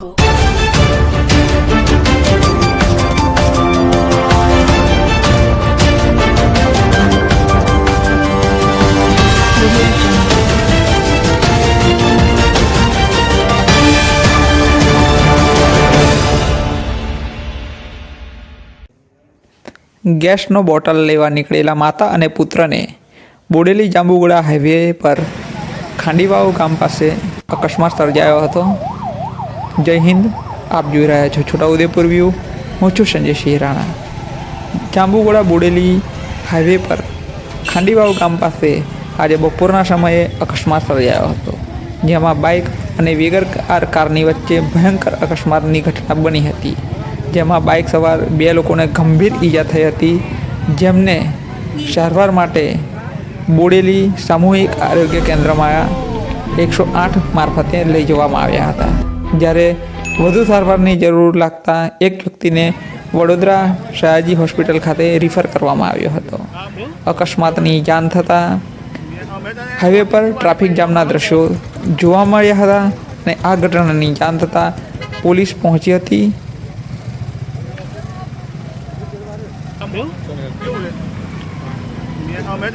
ગેસનો બોટલ લેવા નીકળેલા માતા અને પુત્રને બોડેલી જાંબુગોડા હાઈવે પર ખાંડીવાવ ગામ પાસે અકસ્માત સર્જાયો હતો. જય હિન્દ. આપ જોઈ રહ્યા છો છોટાઉદેપુર વ્યૂ હું છું સંજય સિંહ રાણા જાંબુગોળા બોડેલી હાઈવે પર ખાંડીવાવ ગામ પાસે આજે બપોરના સમયે અકસ્માત સર્જાયો હતો, જેમાં બાઇક અને વેગર કાર કારની વચ્ચે ભયંકર અકસ્માતની ઘટના બની હતી, જેમાં બાઇક સવાર બે લોકોને ગંભીર ઈજા થઈ હતી, જેમને સારવાર માટે બોડેલી સામૂહિક આરોગ્ય કેન્દ્રમાં એકસો આઠ મારફતે લઈ જવામાં આવ્યા હતા. જ્યારે વધુ સારવારની જરૂર લાગતા એક વ્યક્તિને વડોદરા સયાજી હોસ્પિટલ ખાતે રિફર કરવામાં આવ્યો હતો અકસ્માતની જાણ થતાં હાઈવે પર ટ્રાફિક જામના દ્રશ્યો જોવા મળ્યા હતા અને આ ઘટનાની જાણ થતાં પોલીસ પહોંચી હતી Ambil? Ambil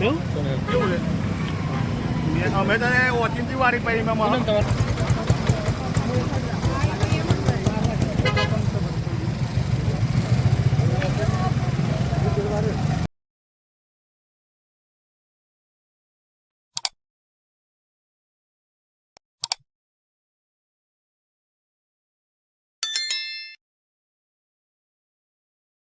એવું? કેવું છે. અમે તને ઓચિંતી વાળી પડી મેં